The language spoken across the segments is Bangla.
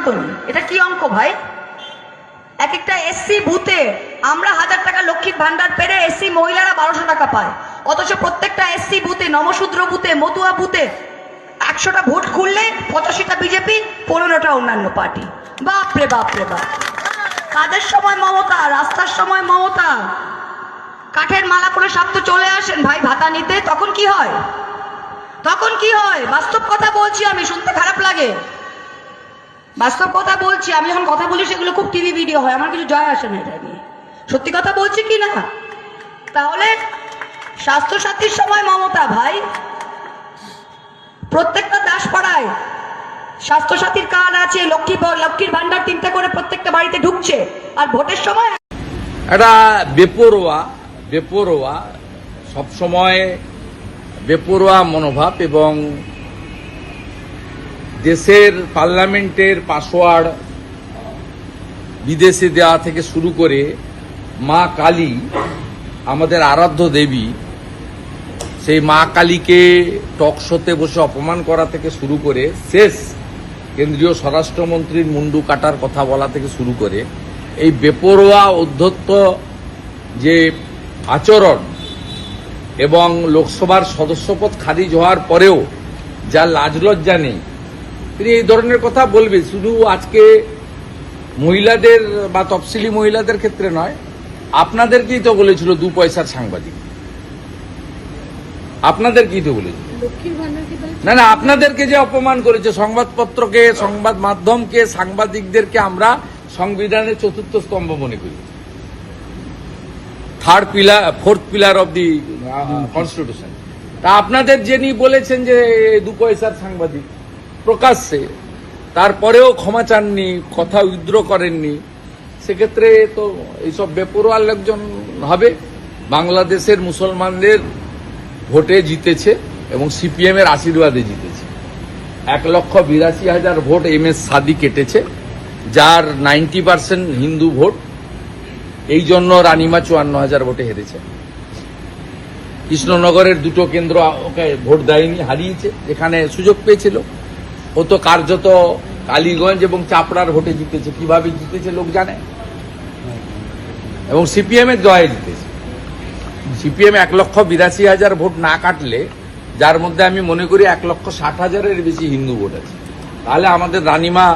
সনাতনী এটা কি অঙ্ক ভাই? এক একটা এসসি বুথে আমরা হাজার টাকা লক্ষ্মীর ভান্ডার পেরে এসসি মহিলারা বারোশো টাকা পায়। অথচ প্রত্যেকটা এসসি বুথে, নমশূদ্র বুথে, মতুয়া বুথে একশোটা ভোট খুললে পঁচাশিটা বিজেপি, পনেরোটা অন্যান্য পার্টি। বাপরে বাপরে বাপ কাদের সময় মমতা? রাস্তার সময় মমতা। কাঠের মালা করে সব তো চলে আসেন ভাই ভাতা নিতে। তখন কি হয়? তখন কি হয়? বাস্তব কথা বলছি আমি, শুনতে খারাপ লাগে। বাস্তব কথা বলছি, আমি যখন কথা বলি সেগুলো খুব টিভি ভিডিও হয়, আমার কিছু জয় আসে না এটা নিয়ে। সত্যি কথা বলছি কি না? তাহলে স্বাস্থ্যসাথীর সময় মমতা ভাই, প্রত্যেকটা দাস দাসপাড়ায় স্বাস্থ্যসাথীর কার্ড আছে, লক্ষ্মী লক্ষ্মীর ভান্ডার তিনটা করে প্রত্যেকটা বাড়িতে ঢুকছে, আর ভোটের সময় একটা বেপরোয়া বেপরোয়া, সবসময় বেপরোয়া মনোভাব এবং দেশের পার্লামেন্টের পাসওয়ার্ড বিদেশে দেওয়া থেকে শুরু করে মা কালী, আমাদের আরাধ্য দেবী, সেই মা কালীকে টক শোতে বসে অপমান করা থেকে শুরু করে শেষ কেন্দ্রীয় স্বরাষ্ট্রমন্ত্রীর মুন্ডু কাটার কথা বলা থেকে শুরু করে এই বেপরোয়া অধ্যত্ত যে আচরণ এবং লোকসভার সদস্যপদ খারিজ হওয়ার পরেও যা লাজলজ্জা নেই তিনি এই ধরনের কথা বলবে শুধু আজকে মহিলাদের বা তফসিলি মহিলাদের ক্ষেত্রে নয় আপনাদেরকেই তো বলেছিল দু পয়সার সাংবাদিক। আপনাদেরকেই তো বলেছিল। না না আপনাদেরকে যে অপমান করেছে সংবাদপত্রকে সংবাদ মাধ্যমকে সাংবাদিকদেরকে আমরা সংবিধানের চতুর্থ স্তম্ভ মনে করি। Third pillar fourth pillar of the constitution তা আপনাদের যিনি বলেছেন যে দু পয়সার সাংবাদিক প্রকাশ্যে। তারপরেও ক্ষমা চাননি, কথা উইথড্র করেননি। সেক্ষেত্রে তো এইসব বেপরোয়া লোকজন হবে। বাংলাদেশের মুসলমানদের ভোটে জিতেছে এবং সিপিএম এর আশীর্বাদে জিতেছে। এক লক্ষ বিরাশি হাজার ভোট এম এস সাদি কেটেছে, যার নাইনটি পার্সেন্ট হিন্দু ভোট। এই জন্য রানিমা চুয়ান্ন হাজার ভোটে হেরেছে। কৃষ্ণনগরের দুটো কেন্দ্র ওকে ভোট দেয়নি, হারিয়েছে এখানে সুযোগ পেয়েছিল। ও তো কার্যত কালীগঞ্জ এবং চাপড়ার ভোটে জিতেছে। কীভাবে জিতেছে লোক জানে? এবং সিপিএম এর জয়ে জিতেছে। সিপিএম এক লক্ষ বিরাশি হাজার ভোট না কাটলে, যার মধ্যে আমি মনে করি এক লক্ষ ষাট হাজারের বেশি হিন্দু ভোট আছে। তাহলে আমাদের রানিমা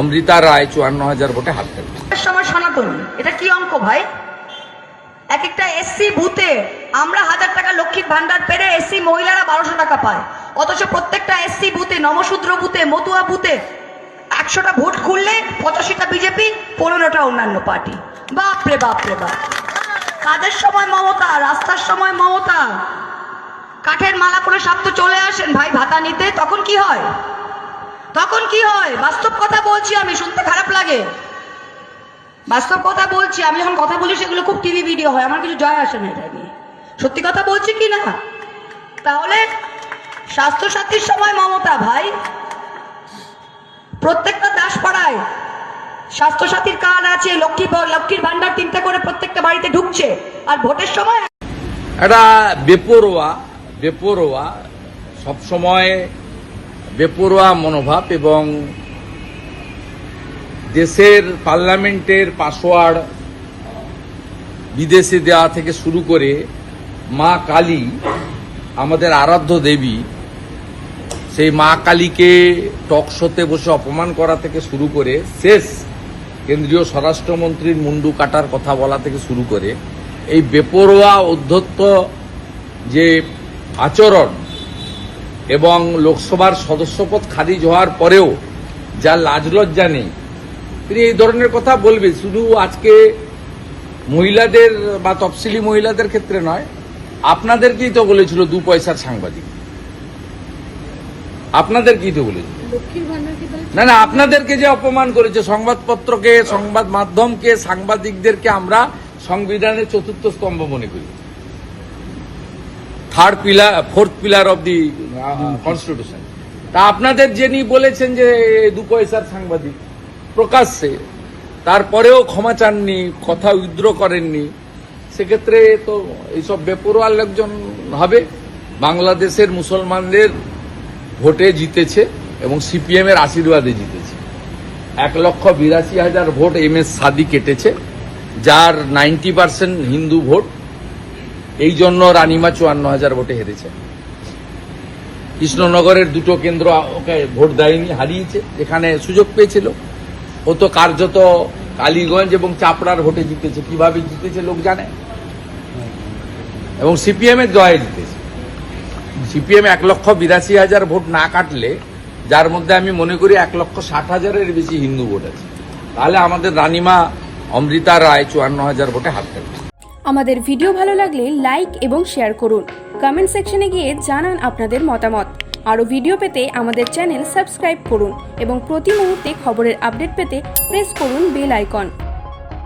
অমৃতা রায় চুয়ান্ন হাজার ভোটে হাত ভোটের সময় সনাতনী। এটা কি অঙ্ক ভাই? এক একটা এসসি বুথে আমরা হাজার টাকা লক্ষ্মীর ভান্ডার পেরে এসসি মহিলারা বারোশো টাকা পায়। অথচ প্রত্যেকটা এসসি বুথে, নমশূদ্র বুথে, মতুয়া বুথে একশোটা ভোট খুললে পঁচাশিটা বিজেপি পনেরোটা অন্যান্য পার্টি। বাপরে বাপরে বাপ কাজের সময় মমতা? রাস্তার সময় মমতা। কাঠের মালা করে সব তো চলে আসেন। ভাই, ভাতা নিতে তখন কি হয়? তখন কি হয়? বাস্তব কথা বলছি আমি, শুনতে খারাপ লাগে। বাস্তব কথা বলছি, আমি যখন কথা বলি সেগুলো খুব টিভি ভিডিও হয়, আমার কিছু জয় আসে না এটা নিয়ে। সত্যি কথা বলছি কি না? তাহলে স্বাস্থ্যসাথীর সময় মমতা, ভাই। প্রত্যেকটা দাসপাড়ায় স্বাস্থ্যসাথীর কার্ড আছে, লক্ষ্মী লক্ষ্মীর ভান্ডার তিনটা করে প্রত্যেকটা বাড়িতে ঢুকছে। আর ভোটের সময় একটা বেপরোয়া বেপরোয়া, সবসময় বেপরোয়া মনোভাব এবং দেশের পার্লামেন্টের পাসওয়ার্ড বিদেশে দেওয়া থেকে শুরু করে মা কালী, আমাদের আরাধ্য দেবী সেই মা কালীকে টক শোতে বসে অপমান করা থেকে শুরু করে শেষ কেন্দ্রীয় স্বরাষ্ট্রমন্ত্রীর মুন্ডু কাটার কথা বলা থেকে শুরু করে এই বেপরোয়া অধ্যত্ত যে আচরণ এবং লোকসভার সদস্যপদ খারিজ হওয়ার পরেও যা লাজলজ্জা নেই, তিনি এই ধরনের কথা বলবে শুধু আজকে মহিলাদের বা তফসিলি মহিলাদের ক্ষেত্রে নয়, আপনাদেরকেই তো বলেছিল দু পয়সার সাংবাদিক। তো ভান্ডার কি তাহলে? না না আপনাদেরকে যে অপমান করেছে সংবাদপত্রকে সংবাদ মাধ্যমকে সাংবাদিকদেরকে আমরা সংবিধানের চতুর্থ স্তম্ভ মনে করি। Third pillar fourth pillar of the constitution তা আপনাদের যিনি বলেছেন যে দু পয়সার সাংবাদিক প্রকাশ্যে তারপরেও ক্ষমা চাননি কথা উইথড্র করেননি সেক্ষেত্রে তো এইসব বেপরোয়া লোকজন হবে। বাংলাদেশের মুসলমানদের ভোটে জিতেছে এবং সিপিএম এর আশীর্বাদে জিতেছে। এক লক্ষ বিরাশি হাজার ভোট এম এস সাদি কেটেছে, যার নাইনটি পার্সেন্ট হিন্দু ভোট। এই জন্য রানিমা চুয়ান্ন হাজার ভোটে হেরেছে। কৃষ্ণনগরের দুটো কেন্দ্র ওকে ভোট দেয়নি, হারিয়েছে, যেখানে সুযোগ পেয়েছিল। ও তো কার্যত কালীগঞ্জ এবং চাপড়ার ভোটে জিতেছে। কীভাবে জিতেছে লোক জানে? এবং সিপিএম এর জয়ে জিতেছে। সিপিএম এক লক্ষ বিরাশি হাজার ভোট না কাটলে, যার মধ্যে আমি মনে করি এক লক্ষ ষাট হাজারের বেশি হিন্দু ভোট আছে। তাহলে আমাদের রানিমা অমৃতা রায় চুয়ান্ন হাজার ভোটে হাত আমাদের ভিডিও ভালো লাগলে লাইক এবং শেয়ার করুন। কমেন্ট সেকশনে গিয়ে জানান আপনাদের মতামত। আরও ভিডিও পেতে আমাদের চ্যানেল সাবস্ক্রাইব করুন এবং প্রতি মুহূর্তে খবরের আপডেট পেতে প্রেস করুন বেল আইকন।